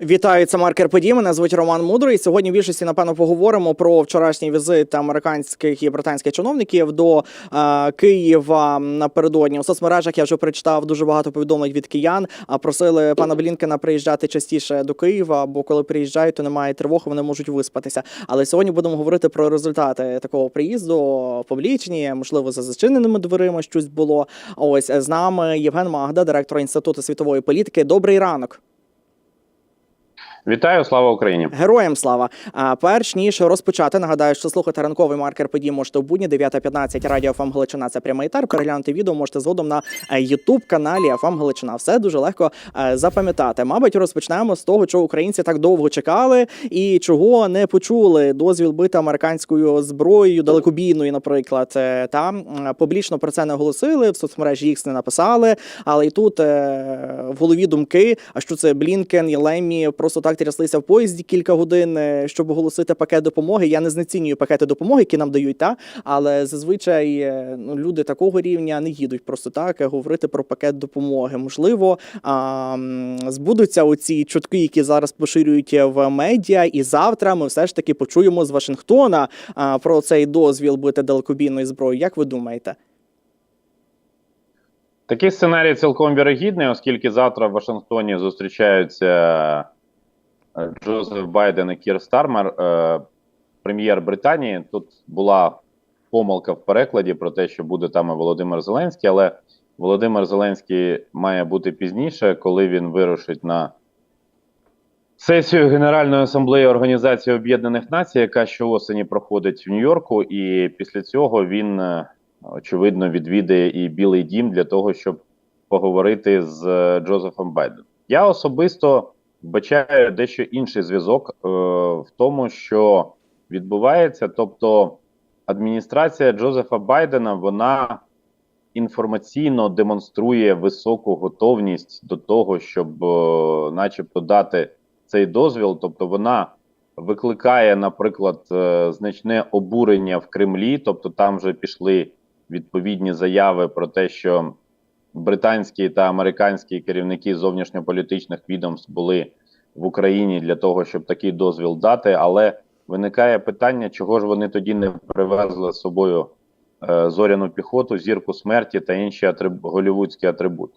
Вітаю, це маркер подій. Мене звуть Роман Мудрий. Сьогодні в більшості напевно поговоримо про вчорашній візит американських і британських чиновників до е, Києва напередодні. У соцмережах я вже прочитав дуже багато повідомлень від киян. А просили пана Блінкена приїжджати частіше до Києва, бо коли приїжджають, то немає тривог, вони можуть виспатися. Але сьогодні будемо говорити про результати такого приїзду публічні, можливо, за зачиненими дверима щось було. Ось з нами Євген Магда, директор інституту світової політики. Добрий ранок. Вітаю, слава Україні! Героям слава! А перш ніж розпочати, нагадаю, що слухати ранковий маркер подій можете в будні 9.15 радіо ФМ Галичина. Це прямий етер. Переглянути відео можете згодом на Ютуб каналі ФМ Галичина. Все дуже легко е, запам'ятати. Мабуть, розпочнемо з того, що українці так довго чекали і чого не почули. Дозвіл бити американською зброєю, далекобійною, наприклад. Е, Там публічно про це не оголосили, в соцмережі їх не написали. Але і тут е, в голові думки, а що це Блінкен і Леммі просто так тряслися в поїзді кілька годин, е, щоб оголосити пакет допомоги. Я не знецінюю пакети допомоги, які нам дають, та але зазвичай е, ну, люди такого рівня не їдуть просто так е, говорити про пакет допомоги. Можливо, а, збудуться оці чутки, які зараз поширюють в медіа, і завтра ми все ж таки почуємо з Вашингтона а, про цей дозвіл бити далекобійною зброєю. Як ви думаєте? Такий сценарій цілком вірогідний, оскільки завтра в Вашингтоні зустрічаються Джозеф Байден і Кір Стармер, е, прем'єр Британії. Тут була помилка в перекладі про те, що буде там і Володимир Зеленський, але Володимир Зеленський має бути пізніше, коли він вирушить на сесію Генеральної асамблеї Організації Об'єднаних Націй, яка щоосені проходить в Нью-Йорку, і після цього він. е, очевидно, відвідає і Білий Дім для того, щоб поговорити з е, Джозефом Байденом. Я особисто вбачаю дещо інший зв'язок е, в тому, що відбувається. Тобто, адміністрація Джозефа Байдена вона інформаційно демонструє високу готовність до того, щоб, е, начебто, дати цей дозвіл. Тобто, вона викликає, наприклад, е, значне обурення в Кремлі, тобто там вже пішли відповідні заяви про те, що британські та американські керівники зовнішньополітичних відомств були в Україні для того, щоб такий дозвіл дати. Але виникає питання, чого ж вони тоді не привезли з собою е, зоряну піхоту, зірку смерті та інші атриб... голівудські атрибути.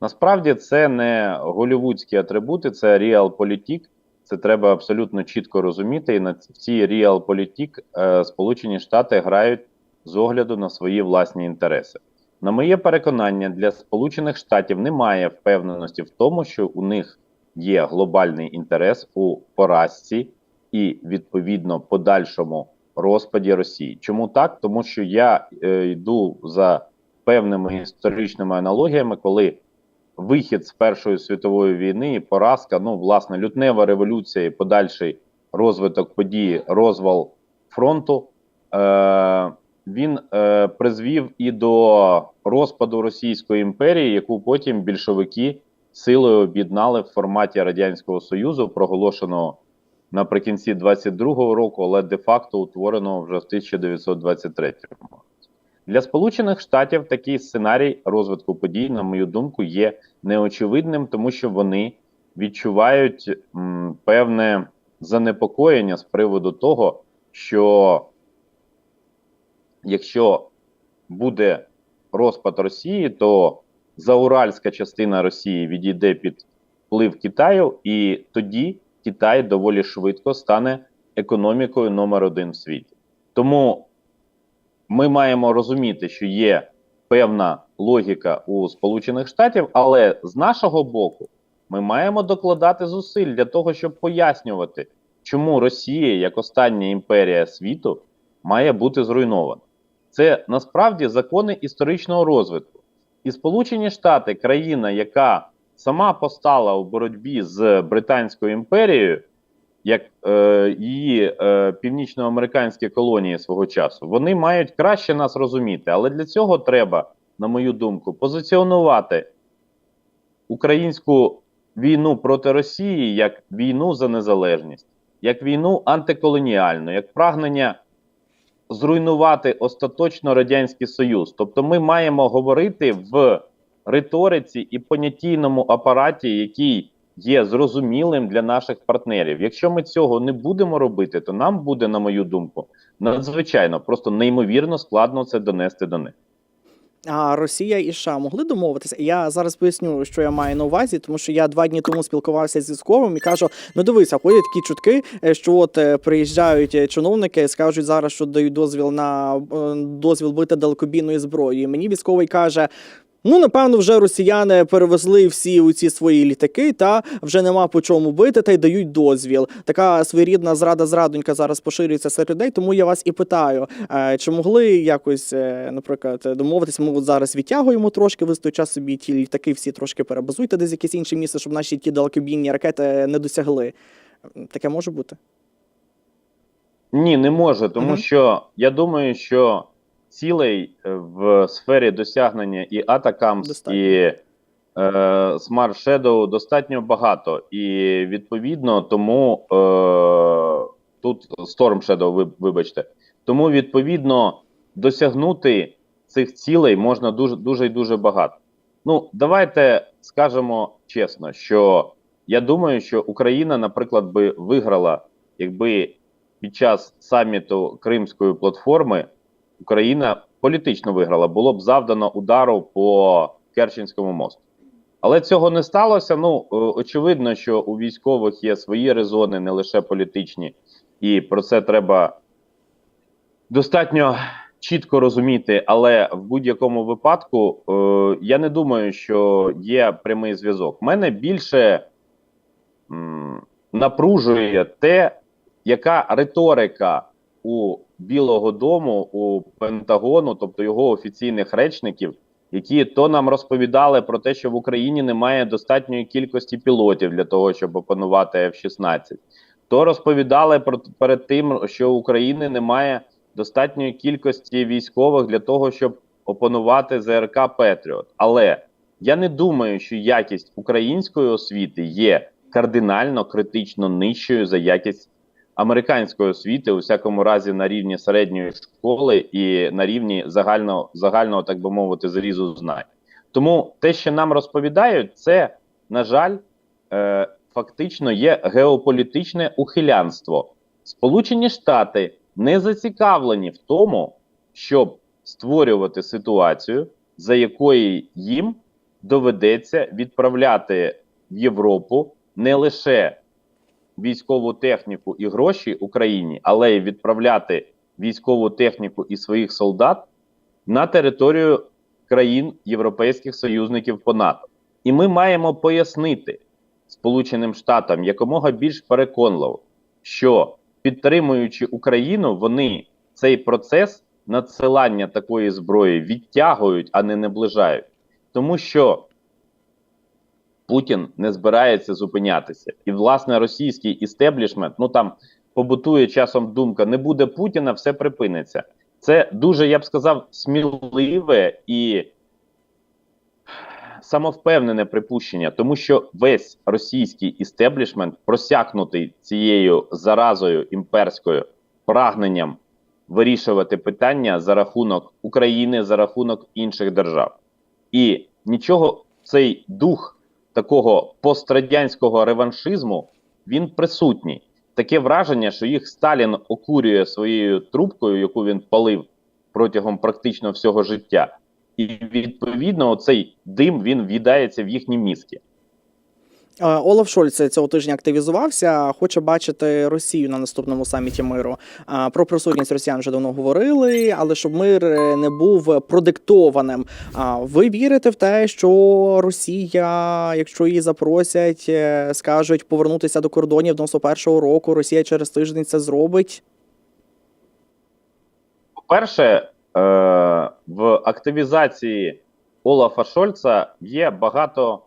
Насправді це не голівудські атрибути, це реалполітік. Це треба абсолютно чітко розуміти. І на цій реалполітік е, Сполучені Штати грають з огляду на свої власні інтереси. На моє переконання, для Сполучених Штатів немає впевненості в тому, що у них є глобальний інтерес у поразці і відповідно подальшому розпаді Росії. Чому так? Тому що я е, йду за певними історичними аналогіями, коли вихід з Першої світової війни поразка, ну власне, лютнева революція і подальший розвиток події, розвал фронту. Е, він е, призвів і до розпаду Російської імперії, яку потім більшовики силою об'єднали в форматі Радянського Союзу, проголошеного наприкінці 22-го року, але де-факто утвореного вже в 1923 році. Для Сполучених Штатів такий сценарій розвитку подій, на мою думку, є неочевидним, тому що вони відчувають м, певне занепокоєння з приводу того, що якщо буде розпад Росії, то зауральська частина Росії відійде під вплив Китаю, і тоді Китай доволі швидко стане економікою номер один в світі. Тому ми маємо розуміти, що є певна логіка у Сполучених Штатів, але з нашого боку ми маємо докладати зусиль для того, щоб пояснювати, чому Росія, як остання імперія світу, має бути зруйнована. Це насправді закони історичного розвитку. І Сполучені Штати, країна, яка сама постала у боротьбі з Британською імперією, як е, її е, північноамериканські колонії свого часу, вони мають краще нас розуміти. Але для цього треба, на мою думку, позиціонувати українську війну проти Росії як війну за незалежність, як війну антиколоніальну, як прагнення зруйнувати остаточно радянський союз. Тобто, ми маємо говорити в риториці і понятійному апараті, який є зрозумілим для наших партнерів. Якщо ми цього не будемо робити, то нам буде, на мою думку, надзвичайно просто неймовірно складно це донести до них. А Росія і США могли домовитися. Я зараз поясню, що я маю на увазі, тому що я два дні тому спілкувався з військовим і кажу: ну дивися, ходять такі чутки, е, що от е, приїжджають е, чиновники, скажуть зараз, що дають дозвіл на дозвіл бити далекобійною зброєю. Мені військовий каже. Ну, напевно, вже росіяни перевезли всі у ці свої літаки, та вже нема по чому бити, та й дають дозвіл. Така своєрідна зрада зрадонька зараз поширюється серед людей. Тому я вас і питаю, е, чи могли якось, е, наприклад, домовитися? Ми от зараз відтягуємо трошки, ви з той час собі ті літаки всі трошки перебазуйте десь якесь інше місце, щоб наші ті далекобійні ракети не досягли. Таке може бути. Ні, не може, тому Мгм. що я думаю, що цілей е, в сфері досягнення і Атакамс, і е, Smart Shadow достатньо багато. І відповідно тому е, тут Storm Shadow, ви, вибачте. Тому відповідно досягнути цих цілей можна дуже дуже і дуже багато. Ну, давайте скажемо чесно, що я думаю, що Україна, наприклад, би виграла, якби під час саміту Кримської платформи Україна політично виграла, було б завдано удару по Керченському мосту. Але цього не сталося. Ну, е, очевидно, що у військових є свої резони, не лише політичні, і про це треба достатньо чітко розуміти. Але в будь-якому випадку е, я не думаю, що є прямий зв'язок. Мене більше м, напружує те, яка риторика у Білого Дому, у Пентагону, тобто його офіційних речників, які то нам розповідали про те, що в Україні немає достатньої кількості пілотів для того, щоб опанувати F-16, то розповідали про перед тим, що у України немає достатньої кількості військових для того, щоб опанувати ЗРК Петріот. Але я не думаю, що якість української освіти є кардинально критично нижчою за якість американської освіти, у всякому разі, на рівні середньої школи і на рівні загального, загального так би мовити, зрізу знань. Тому те, що нам розповідають, це, на жаль, е, фактично є геополітичне ухилянство. Сполучені Штати не зацікавлені в тому, щоб створювати ситуацію, за якої їм доведеться відправляти в Європу не лише військову техніку і гроші Україні, але й відправляти військову техніку і своїх солдат на територію країн європейських союзників по НАТО. І ми маємо пояснити Сполученим Штатам якомога більш переконливо, що підтримуючи Україну, вони цей процес надсилання такої зброї відтягують, а не наближають. Тому що Путін не збирається зупинятися. І, власне, російський істеблішмент, ну там побутує часом думка: не буде Путіна, все припиниться. Це дуже, я б сказав, сміливе і самовпевнене припущення, тому що весь російський істеблішмент просякнутий цією заразою імперською прагненням вирішувати питання за рахунок України, за рахунок інших держав. І нічого цей дух такого пострадянського реваншизму він присутній. Таке враження, що їх Сталін окурює своєю трубкою, яку він палив протягом практично всього життя, і відповідно цей дим він в'їдається в їхні мізки. Е, Олаф Шольц цього тижня активізувався, хоче бачити Росію на наступному саміті миру. Е, Про присутність росіян вже давно говорили, але щоб мир е, не був продиктованим. Ви вірите в те, що Росія, якщо її запросять, скажуть повернутися до кордонів 91-го року, Росія через тиждень це зробить? По-перше, в активізації Олафа Шольца є багато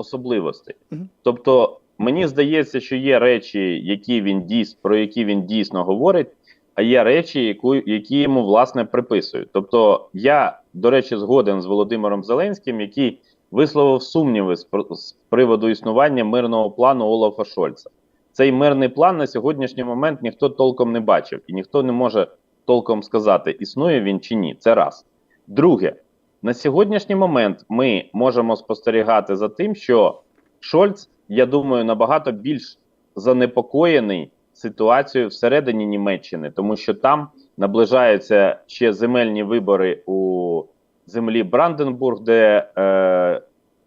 особливостей. Мгм. Тобто, мені здається, що є речі, які він дійс, про які він дійсно говорить, а є речі, яку, які йому власне приписують. Тобто, я, до речі, згоден з Володимиром Зеленським, який висловив сумніви з, з приводу існування мирного плану Олафа Шольца. Цей мирний план на сьогоднішній момент ніхто толком не бачив, і ніхто не може толком сказати, існує він чи ні. Це раз. Друге, на сьогоднішній момент ми можемо спостерігати за тим, що Шольц я думаю, набагато більш занепокоєний ситуацією всередині Німеччини, тому що там наближаються ще земельні вибори у землі Бранденбург, де е,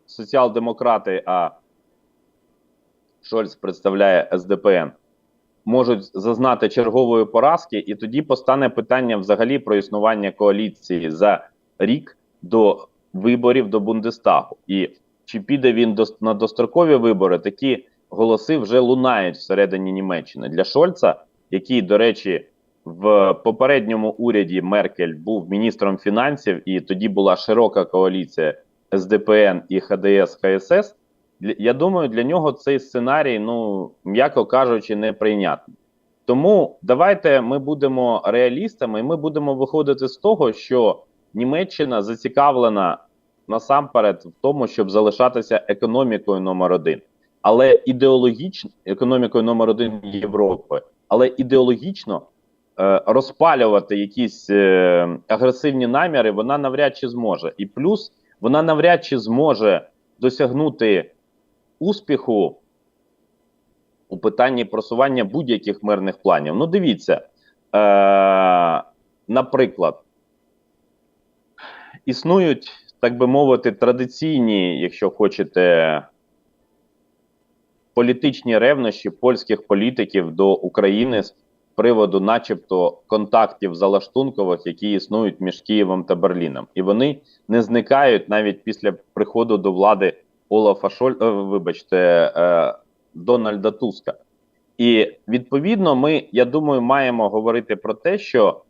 соціал-демократи, а Шольц представляє СДПН, можуть зазнати чергової поразки, і тоді постане питання взагалі про існування коаліції за рік до виборів до Бундестагу. І чи піде він до, на дострокові вибори, такі голоси вже лунають всередині Німеччини. Для Шольца, який, до речі, в попередньому уряді Меркель був міністром фінансів, і тоді була широка коаліція СДПН і ХДС ХСС. Я думаю, для нього цей сценарій, ну м'яко кажучи, неприйнятний. Тому давайте ми будемо реалістами, і ми будемо виходити з того, що Німеччина зацікавлена насамперед в тому, щоб залишатися економікою номер один, але ідеологічно економікою номер один Європи, але ідеологічно е, розпалювати якісь е, агресивні наміри вона навряд чи зможе. І плюс вона навряд чи зможе досягнути успіху у питанні просування будь-яких мирних планів. Ну, дивіться, е, наприклад, існують, так би мовити, традиційні, якщо хочете, політичні ревнощі польських політиків до України з приводу, начебто, контактів залаштункових, які існують між Києвом та Берліном, і вони не зникають навіть після приходу до влади Олафа Шоль, е, вибачте, е, Дональда Туска. І відповідно, ми, я думаю, маємо говорити про те, що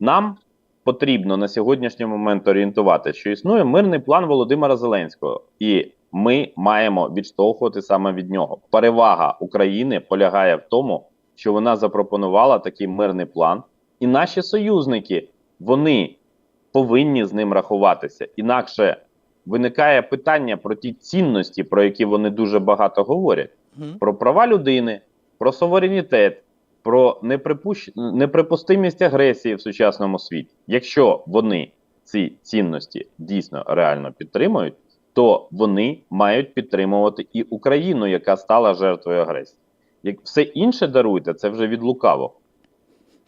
нам потрібно на сьогоднішній момент орієнтувати, що існує мирний план Володимира Зеленського, і ми маємо відштовхувати саме від нього. Перевага України полягає в тому, що вона запропонувала такий мирний план, і наші союзники вони повинні з ним рахуватися. Інакше виникає питання про ті цінності, про які вони дуже багато говорять про права людини, про суверенітет, про неприпущ... неприпустимість агресії в сучасному світі. Якщо вони ці цінності дійсно реально підтримують, то вони мають підтримувати і Україну, яка стала жертвою агресії. Як все інше даруйте, це вже від лукавого.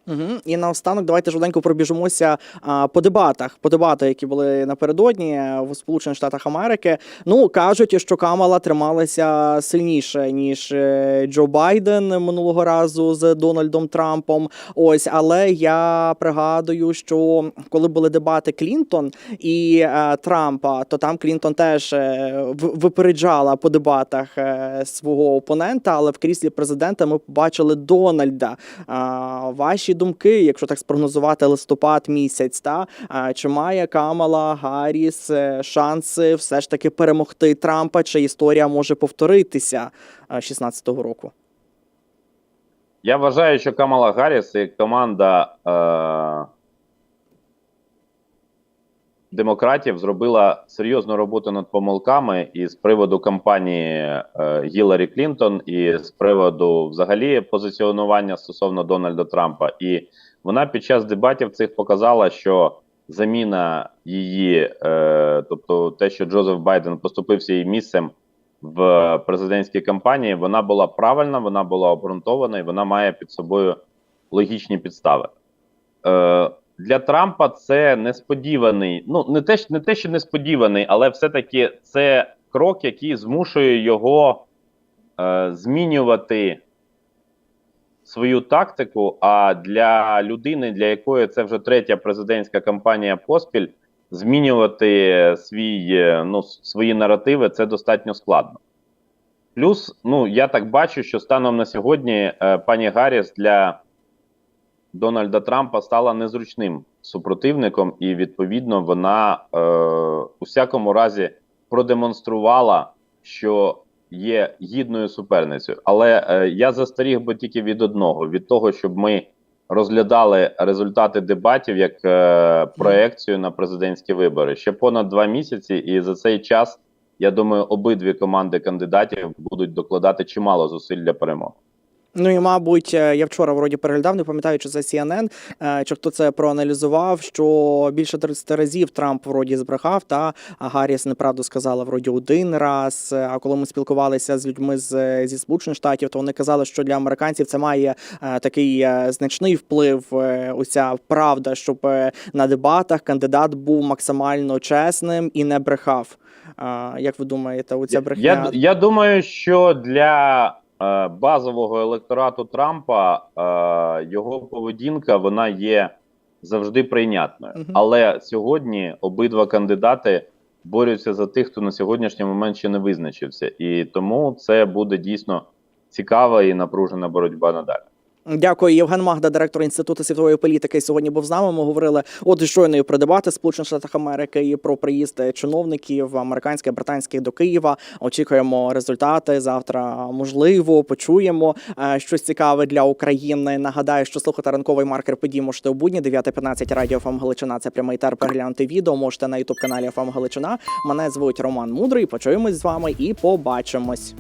Угу. І наостанок давайте жоденько пробіжимося а, по дебатах, по дебатах, які були напередодні в Сполучених Штатах Америки. Ну кажуть, що Камала трималася сильніше ніж е, Джо Байден минулого разу з Дональдом Трампом. Ось, але я пригадую, що коли були дебати Клінтон і е, Трампа, то там Клінтон теж е, випереджала по дебатах е, свого опонента, але в кріслі президента ми побачили Дональда. А, ваші думки, якщо так спрогнозувати листопад місяць, та чи має Камала Гарріс е, шанси все ж таки перемогти Трампа? Чи історія може повторитися 16-го року? Я вважаю, що Камала Гарріс і команда е- демократів зробила серйозну роботу над помилками і з приводу кампанії е- Гіларі Клінтон, і з приводу взагалі позиціонування стосовно Дональда Трампа. І вона під час дебатів цих показала, що заміна її, е- тобто те, що Джозеф Байден поступився її місцем в президентській кампанії, вона була правильна, вона була обґрунтована і вона має під собою логічні підстави. Е, для Трампа це несподіваний. Ну, не те, не те, що несподіваний, але все-таки це крок, який змушує його е, змінювати свою тактику. А для людини, для якої це вже третя президентська кампанія поспіль, змінювати свій, е, ну, свої наративи це достатньо складно. Плюс, ну я так бачу, що станом на сьогодні е, пані Гарріс для Дональда Трампа стала незручним супротивником, і відповідно вона е, у всякому разі продемонструвала, що є гідною суперницею. Але е, я застеріг би тільки від одного: від того, щоб ми розглядали результати дебатів як е, проекцію на президентські вибори ще понад два місяці, і за цей час я думаю, обидві команди кандидатів будуть докладати чимало зусиль для перемоги. Ну і мабуть, е, я вчора вроді переглядав, не пам'ятаю, чи це CNN, е, чи хто це проаналізував, що більше 30 разів Трамп вроді збрехав, та Гарріс неправду сказала вроді один раз. Е, А коли ми спілкувалися з людьми з зі Сполучених Штатів, то вони казали, що для американців це має такий значний вплив. Оця правда, щоб на дебатах кандидат був максимально чесним і не брехав. Як ви думаєте, оця брехня? Я, я думаю, що для базового електорату Трампа е, його поведінка вона є завжди прийнятною. Але сьогодні обидва кандидати борються за тих, хто на сьогоднішній момент ще не визначився, і тому це буде дійсно цікава і напружена боротьба надалі. Дякую, Євген Магда, директор інституту світової політики. Сьогодні був з нами. Ми говорили от щойно і про дебати Сполучених Штатах Америки і про приїзд чиновників американських британських до Києва. Очікуємо результати завтра. Можливо, почуємо е, щось цікаве для України. Нагадаю, що слухати ранковий маркер подій можете у будні 9.15 радіо ФМ Галичина. Це прямий тер. Переглянути відео можете на ютуб каналі ФМ Галичина. Мене звуть Роман Мудрий. Почуємось з вами і побачимось.